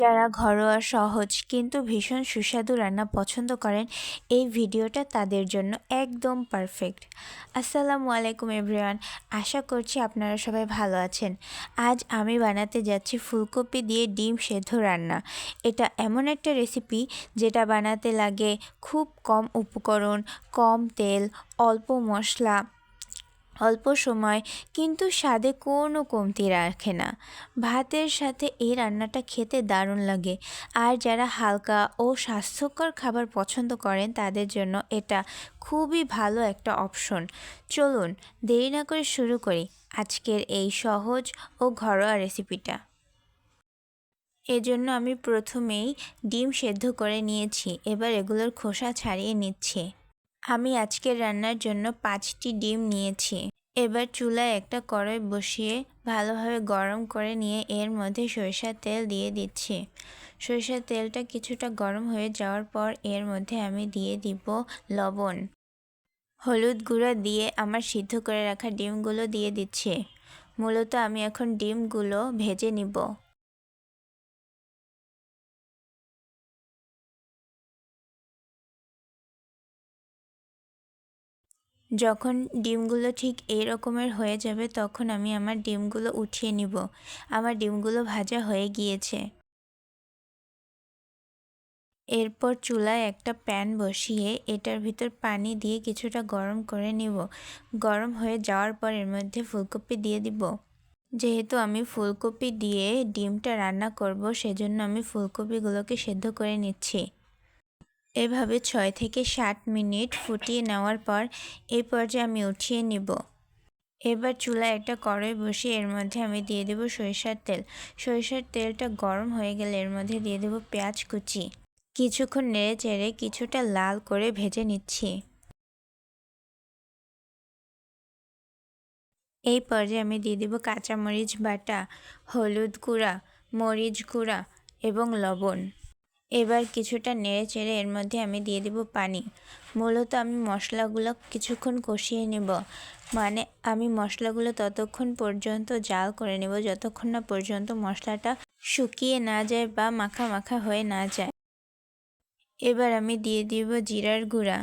যারা ঘরোয়া, সহজ কিন্তু ভীষণ সুস্বাদু রান্না পছন্দ করেন, এই ভিডিওটা তাদের জন্য একদম পারফেক্ট আসসালামু আলাইকুম এভরিওয়ান আশা করছি আপনারা সবাই ভালো আছেন। আজ আমি বানাতে যাচ্ছি ফুলকপি দিয়ে ডিম সেদ্ধ রান্না। এটা এমন একটা রেসিপি যেটা বানাতে লাগে খুব কম উপকরণ, কম তেল, অল্প মশলা অল্প সময় কিন্তু স্বাদে কোনো কমতি রাখে না। ভাতের সাথে এই রান্নাটা খেতে দারুণ লাগে। আর যারা হালকা ও স্বাস্থ্যকর খাবার পছন্দ করেন, তাদের জন্য এটা খুবই ভালো একটা অপশন। চলুন, দেরি না করে শুরু করি আজকের এই সহজ ও ঘরোয়া রেসিপিটা। এজন্য আমি প্রথমেই ডিম সেদ্ধ করে নিয়েছি। এবার এগুলোর খোসা ছাড়িয়ে নিচ্ছি। আমি আজকে রান্নার জন্য পাঁচটি ডিম নিয়েছি। এবার চুলায় একটা কড়াই বসিয়ে ভালোভাবে গরম করে নিয়ে এর মধ্যে সরিষার তেল দিয়ে দিচ্ছি। সরিষার তেলটা কিছুটা গরম হয়ে যাওয়ার পর এর মধ্যে আমি দিয়ে দিব লবণ। হলুদ গুঁড়া দিয়ে আমার সিদ্ধ করে রাখা ডিমগুলো দিয়ে দিচ্ছি। মূলত আমি এখন ডিমগুলো ভেজে নিব। যখন ডিমগুলো ঠিক এই রকমের হয়ে যাবে, তখন আমি আমার ডিমগুলো উঠিয়ে নিব। আমার ডিমগুলো ভাজা হয়ে গিয়েছে। এরপর চুলায় একটা প্যান বসিয়ে এটার ভিতর পানি দিয়ে কিছুটা গরম করে নিব। গরম হয়ে যাওয়ার পর এর মধ্যে ফুলকপি দিয়ে দিব। যেহেতু আমি ফুলকপি দিয়ে ডিমটা রান্না করব, সেজন্য আমি ফুলকপিগুলোকে সেদ্ধ করে নিচ্ছি। এভাবে ছয় থেকে সাত মিনিট ফুটিয়ে নেওয়ার পর এই পর্যায়ে আমি উঠিয়ে নিব। এবার চুলায় একটা কড়াই বসিয়ে এর মধ্যে আমি দিয়ে দেব সরিষার তেল। সরিষার তেলটা গরম হয়ে গেলে এর মধ্যে দিয়ে দেব পেঁয়াজ কুচি। কিছুক্ষণ নেড়ে চেড়ে কিছুটা লাল করে ভেজে নিচ্ছি। এই পর্যায়ে আমি দিয়ে দেব কাঁচামরিচ বাটা, হলুদ গুঁড়া, মরিচ গুঁড়া এবং লবণ। এবার কিছুটা নেড়ে চেড়ে এর মধ্যে আমি দিয়ে দেব পানি। মূলত আমি মশলাগুলো কিছুক্ষণ কষিয়ে নেব। মানে আমি মশলাগুলো ততক্ষণ পর্যন্ত জাল করে নেব, যতক্ষণ না পর্যন্ত মশলাটা শুকিয়ে না যায় বা মাখা মাখা হয়ে না যায়। এবার আমি দিয়ে দিব জিরার গুঁড়া।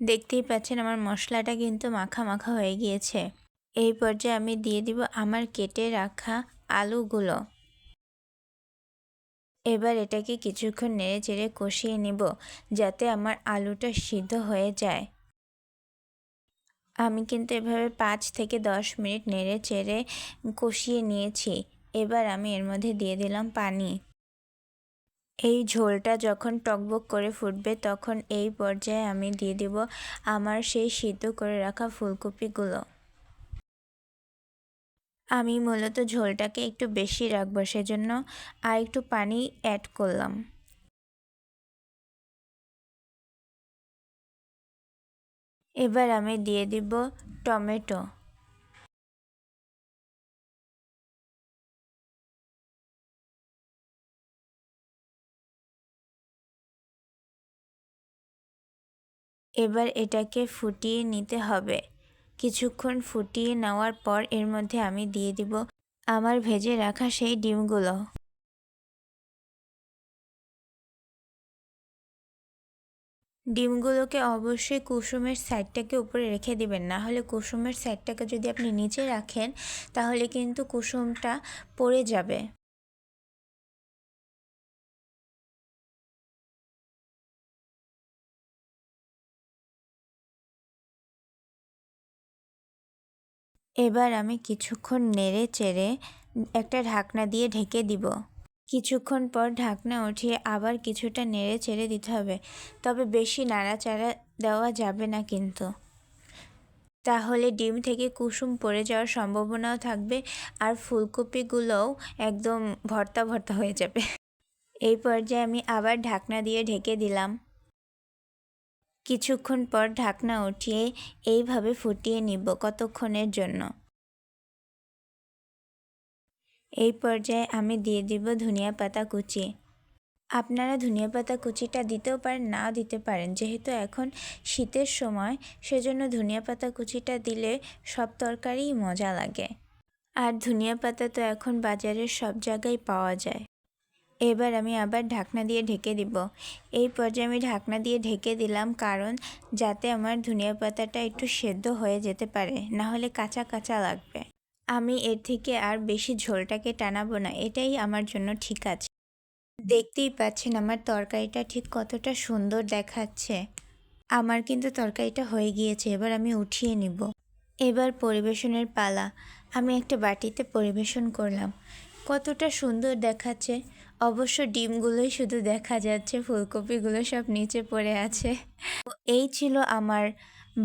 দেখতেই পাচ্ছেন আমার মশলাটা কিন্তু মাখা মাখা হয়ে গিয়েছে। এই পর্যায়ে আমি দিয়ে দিব আমার কেটে রাখা আলুগুলো। এবার এটাকে কিছুক্ষণ নেড়ে চেড়ে কষিয়ে নিব, যাতে আমার আলুটা সিদ্ধ হয়ে যায়। আমি কিন্তু এভাবে পাঁচ থেকে দশ মিনিট নেড়ে চেড়ে কষিয়ে নিয়েছি। এবার আমি এর মধ্যে দিয়ে দিলাম পানি। এই ঝোলটা যখন টকবক করে ফুটবে, তখন এই পর্যায়ে আমি দিয়ে দিব আমার সেই সিদ্ধ করে রাখা ফুলকপিগুলো। আমি মূলত ঝোলটাকে একটু বেশি রাখব, সেজন্য আর একটু পানি অ্যাড করলাম। এবার আমি দিয়ে দিব টমেটো। এবার এটাকে ফুটিয়ে নিতে হবে। কিছুক্ষণ ফুটিয়ে নেওয়ার পর এর মধ্যে আমি দিয়ে দিব আমার ভেজে রাখা সেই ডিমগুলো। ডিমগুলোকে অবশ্যই কুসুমের সাইডটাকে উপরে রেখে দিবেন, না হলে কুসুমের সাইডটাকে যদি আপনি নিচে রাখেন, তাহলে কিন্তু কুসুমটা পড়ে যাবে। এবার আমি কিছুক্ষণ নেড়ে চেড়ে একটা ঢাকনা দিয়ে ঢেকে দিব। কিছুক্ষণ পর ঢাকনা উঠিয়ে আবার কিছুটা নেড়ে চেড়ে দিতে হবে, তবে বেশি নাড়াচাড়া দেওয়া যাবে না কিন্তু। তাহলে ডিম থেকে কুসুম পড়ে যাওয়ার সম্ভাবনাও থাকবে আর ফুলকপিগুলোও একদম ভর্তা ভর্তা হয়ে যাবে। এই পর্যায়ে আমি আবার ঢাকনা দিয়ে ঢেকে দিলাম। কিছুক্ষণ পর ঢাকনা উঠিয়ে এইভাবে ফুটিয়ে নিব কতক্ষণের জন্য। এই পর্যায়ে আমি দিয়ে দিব ধনিয়া পাতা কুচি। আপনারা ধনিয়া পাতা কুচিটা দিতেও পারেন, নাও দিতে পারেন। যেহেতু এখন শীতের সময়, সেজন্য ধনিয়া পাতা কুচিটা দিলে সব তরকারিই মজা লাগে। আর ধনিয়া পাতা তো এখন বাজারের সব জায়গায় পাওয়া যায়। এবার আমি আবার ঢাকনা দিয়ে ঢেকে দিব। এই পর্যায়ে আমি ঢাকনা দিয়ে ঢেকে দিলাম কারণ যাতে আমার ধনিয়া পাতাটা একটু সেদ্ধ হয়ে যেতে পারে, না হলে কাঁচা কাঁচা লাগবে। আমি এর থেকে আর বেশি ঝোলটাকে টানাবো না, এটাই আমার জন্য ঠিক আছে। দেখতেই পাচ্ছেন আমার তরকারিটা ঠিক কতটা সুন্দর দেখাচ্ছে। আমার কিন্তু তরকারিটা হয়ে গিয়েছে, এবার আমি উঠিয়ে নিব। এবার পরিবেশনের পালা। আমি একটা বাটিতে পরিবেশন করলাম। কতটা সুন্দর দেখাচ্ছে। অবশ্য ডিমগুলোই শুধু দেখা যাচ্ছে, ফুলকপিগুলো সব নিচে পড়ে আছে। এই ছিল আমার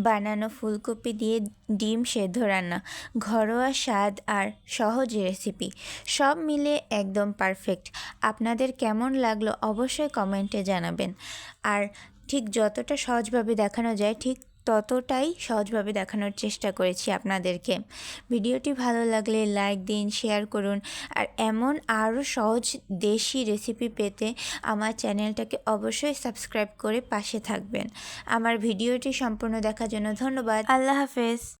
বানানো ফুলকপি দিয়ে ডিম সেদ্ধ রান্না। ঘরোয়া স্বাদ আর সহজ রেসিপি, সব মিলে একদম পারফেক্ট। আপনাদের কেমন লাগল অবশ্যই কমেন্টে জানাবেন। আর ঠিক যতটা সহজভাবে দেখানো যায়, ঠিক ততটাই সহজভাবে দেখানোর চেষ্টা করেছি আপনাদেরকে। ভিডিওটি ভালো লাগলে লাইক দিন, শেয়ার করুন আর এমন আরও সহজ দেশি রেসিপি পেতে আমার চ্যানেলটাকে অবশ্যই সাবস্ক্রাইব করে পাশে থাকবেন। আমার ভিডিওটি সম্পূর্ণ দেখার জন্য ধন্যবাদ। আল্লাহ হাফেজ।